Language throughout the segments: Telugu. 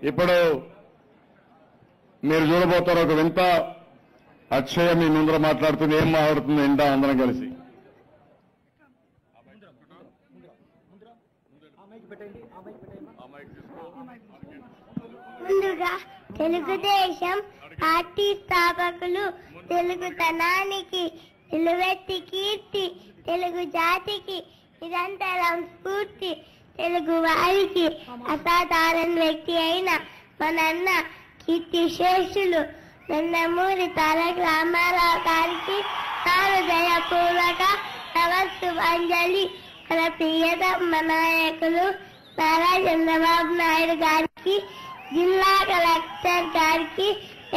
ఇప్పుడు మీరు చూడబోతారు ఒక వింత అక్షయ మీ ముందర మాట్లాడుతుంది ఏం మాట్లాడుతుంది ఏంటా అందరం కలిసి. ముందుగా తెలుగుదేశం పార్టీ స్థాపకులు తెలుగుతనానికి నిలువెత్తి కీర్తి తెలుగు జాతికి నిరంతరం స్ఫూర్తి తెలుగు వారికి అసాధారణ వ్యక్తి అయిన మనన్న కీర్తి శేషులు నందమూరి తారక రామారావు గారికి హృదయపూర్వక నమస్సుమాంజలి మన ప్రియతమ నాయకులు నారా చంద్రబాబు నాయుడు గారికి జిల్లా కలెక్టర్ గారికి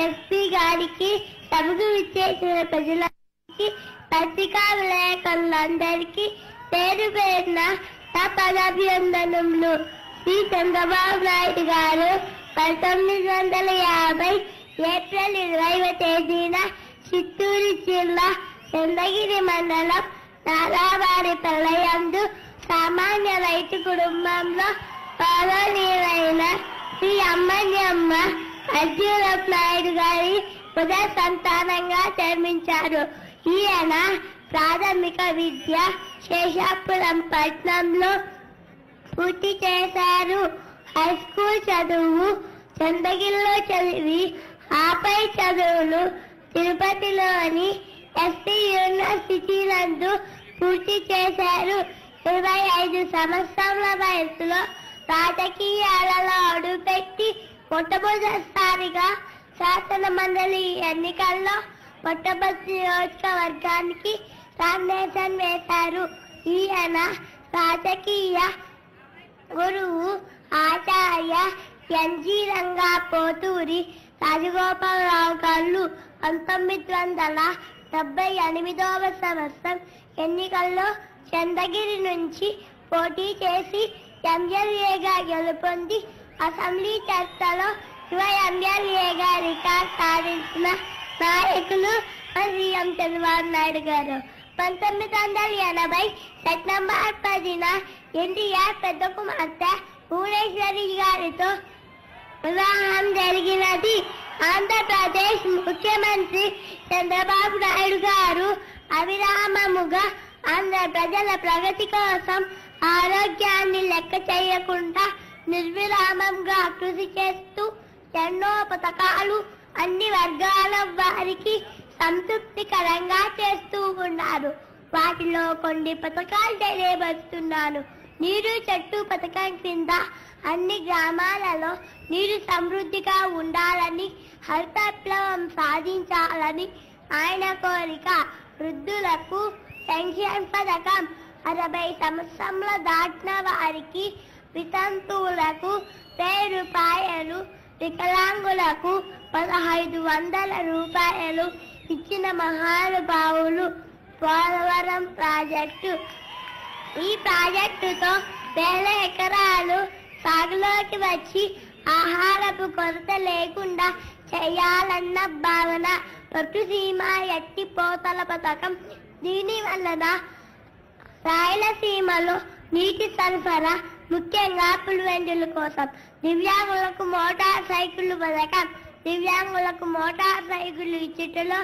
ఎస్పీ గారికి సభకు విచ్చేసిన ప్రజలకి పత్రికా విలేకరులందరికీ పేరు పేరున నా పదాభివందనములు శ్రీ చంద్రబాబు నాయుడు గారు పంతొమ్మిది వందల యాభై ఏప్రిల్ ఇరవై తేదీన చిత్తూరు జిల్లా చంద్రగిరి మండలం నారావారి పల్లయందు సామాన్య రైతు కుటుంబంలో పాలనీయులైన శ్రీ అమ్మన్యమ్మ అర్జునప్ నాయుడు గారి ఉదయ సంతానంగా జన్మించారు. ఈయన ప్రాథమిక విద్య శేషాపురం పట్నంలో పూర్తి చేశారు. హై స్కూల్ చదువు చందగిరిలో చదివి ఆపై చదువులు తిరుపతిలోని ఎస్టీ యూనివర్సిటీ నందు పూర్తి చేశారు. ఇరవై ఐదు సంవత్సరాల వయసులో రాజకీయాలలో అడుగుపెట్టి మొట్టమొదటిసారిగా శాసన మండలి ఎన్నికల్లో మొట్టమొదటి నియోజకవర్గానికి నామినేషన్ వేశారు ఈయన రాజకీయ గురువు ఆచార్య ఎన్జి రంగా పోతూరి రాజగోపాలరావు గారు పంతొమ్మిది వందల డెబ్బై ఎనిమిదవ సంవత్సరం ఎన్నికల్లో చంద్రగిరి నుంచి పోటీ చేసి ఎంఎల్ఏగా గెలుపొంది అసెంబ్లీ చర్చలో యువ ఎంఎల్ఏగా రికార్డ్ సాధించిన నాయకులు సీఎం చంద్రబాబు నాయుడు గారు. పంతొమ్మిది వందల ఎనభై సెప్టెంబర్ పదిన ఎన్టీఆర్ పెద్ద కుమార్తె భువనేశ్వరి గారితో వివాహం జరిగినది. ఆంధ్రప్రదేశ్ ముఖ్యమంత్రి చంద్రబాబు నాయుడు గారు అవిరామముగా ఆంధ్ర ప్రజల ప్రగతి కోసం ఆరోగ్యాన్ని లెక్క చేయకుండా నిర్విరామంగా కృషి చేస్తూ ఎన్నో పథకాలు అన్ని వర్గాల వారికి సంతృప్తికరంగా చేస్తూ ఉన్నారు. వాటిలో కొన్ని పథకాలు తెలియబడుతున్నాను నీరు చెట్టు పథకం కింద అన్ని గ్రామాలలో నీరు సమృద్ధిగా ఉండాలని హరిత విప్లవం సాధించాలని ఆయన కోరిక. వృద్ధులకు పెన్షన్ పథకం అరవై సంవత్సరంలో దాటిన వారికి వితంతువులకు వెయ్యి రూపాయలు వికలాంగులకు పదహైదు వందల రూపాయలు ఇచ్చిన మహానుభావులు పోలవరం ప్రాజెక్టు. ఈ ప్రాజెక్టుతో వేల ఎకరాలు సాగులోకి వచ్చి ఆహారపు కొరత లేకుండా చేయాలన్న భావన పట్టుసీమ పోతల పథకం. దీని వలన రాయలసీమలో నీటి సరఫరా ముఖ్యంగా పులివెందుల కోసం. దివ్యాంగులకు మోటార్ సైకిళ్ళు పథకం. దివ్యాంగులకు మోటార్ సైకిల్ ఇచ్చుటలో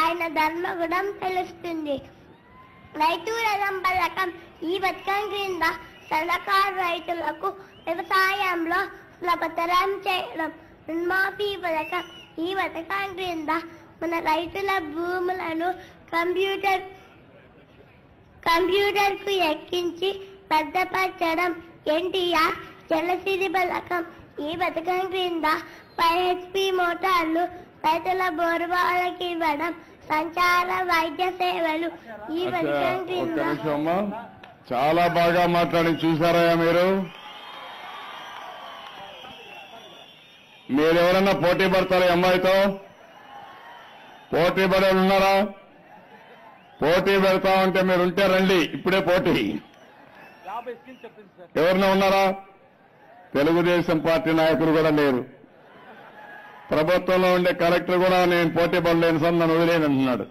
ఆయన ధర్మగుణం తెలుస్తుంది. రైతు రథం పథకం ఈ పథకం క్రింద సన్నకారు రైతులకు వ్యవసాయంలో సులభతరం చేయడం. రుణమాఫీ పథకం ఈ పథకం క్రింద మన రైతుల భూములను కంప్యూటర్ కంప్యూటర్కు ఎక్కించి భద్రపరచడం. ఎన్టీఆర్ జలసిరి పథకం ఈ పథకం క్రింద ఫైవ్ హెచ్పి మోటార్లు రైతుల బోరుబావులకు ఇవ్వడం సంచార వైద్య సేవలు ఈ పథకం క్రింద. చాలా బాగా మాట్లాడి చూసారా మీరు? మీరెవరన్నా పోటీ పడతారా అమ్మాయితో? పోటీ పడే ఉన్నారా? పోటీ పెడతామంటే మీరు ఉంటే రండి ఇప్పుడే పోటీ. ఎవరన్నా ఉన్నారా? తెలుగుదేశం పార్టీ నాయకులు కూడా లేరు. ప్రభుత్వంలో ఉండే కలెక్టర్ కూడా నేను పోటీ పడలేను సార్ నన్ను వదిలేను అంటున్నాడు.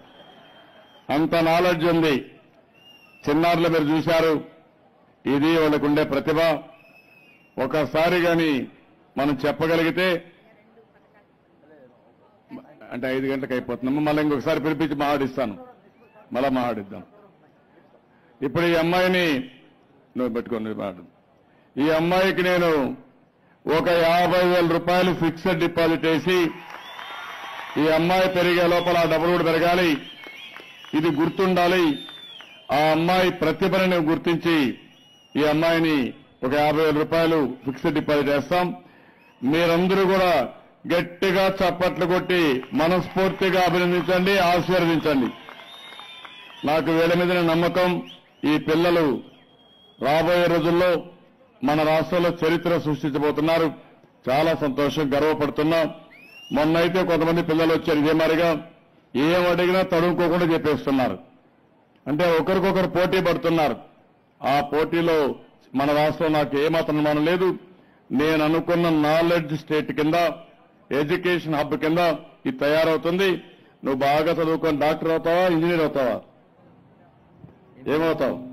అంత నాలెడ్జ్ ఉంది. చిన్నారులు మీరు చూశారు. ఇది వాళ్ళకు ఉండే ప్రతిభ. ఒకసారి గాని మనం చెప్పగలిగితే అంటే ఐదు గంటలకు అయిపోతున్నాము మళ్ళీ ఇంకొకసారి పిలిపించి మాట్లాడిస్తాను. మళ్ళా మాట్లాడిద్దాం. ఇప్పుడు ఈ అమ్మాయిని నువ్వు పెట్టుకోండి మాట్లాడు. ఈ అమ్మాయికి నేను ఒక యాభై వేల రూపాయలు ఫిక్స్డ్ డిపాజిట్ వేసి ఈ అమ్మాయి పెరిగే లోపల ఆ డబ్బులు కూడా పెరగాలి. ఇది గుర్తుండాలి. ఆ అమ్మాయి ప్రతిభను గుర్తించి ఈ అమ్మాయిని ఒక యాభై వేల రూపాయలు ఫిక్స్డ్ డిపాజిట్ చేస్తాం. మీరందరూ కూడా గట్టిగా చప్పట్లు కొట్టి మనస్ఫూర్తిగా అభినందించండి ఆశీర్వదించండి. నాకు వీళ్ళ మీద నమ్మకం ఈ పిల్లలు రాబోయే రోజుల్లో మన రాష్ట్రంలో చరిత్ర సృష్టించబోతున్నారు. చాలా సంతోషం గర్వపడుతున్నాం. మొన్నైతే కొంతమంది పిల్లలు వచ్చారు ఇదే మారిగా ఏం అడిగినా తడుముకోకుండా చెప్పేస్తున్నారు. అంటే ఒకరికొకరు పోటీ పడుతున్నారు. ఆ పోటీలో మన రాష్ట్రం నాకు ఏమాత్రం అనుమానం లేదు. నేను అనుకున్న నాలెడ్జ్ స్టేట్ కింద ఎడ్యుకేషన్ హబ్ కింద ఇది తయారవుతుంది. నువ్వు బాగా చదువుకొని డాక్టర్ అవుతావా ఇంజనీర్ అవుతావా? ఏమవుతావు?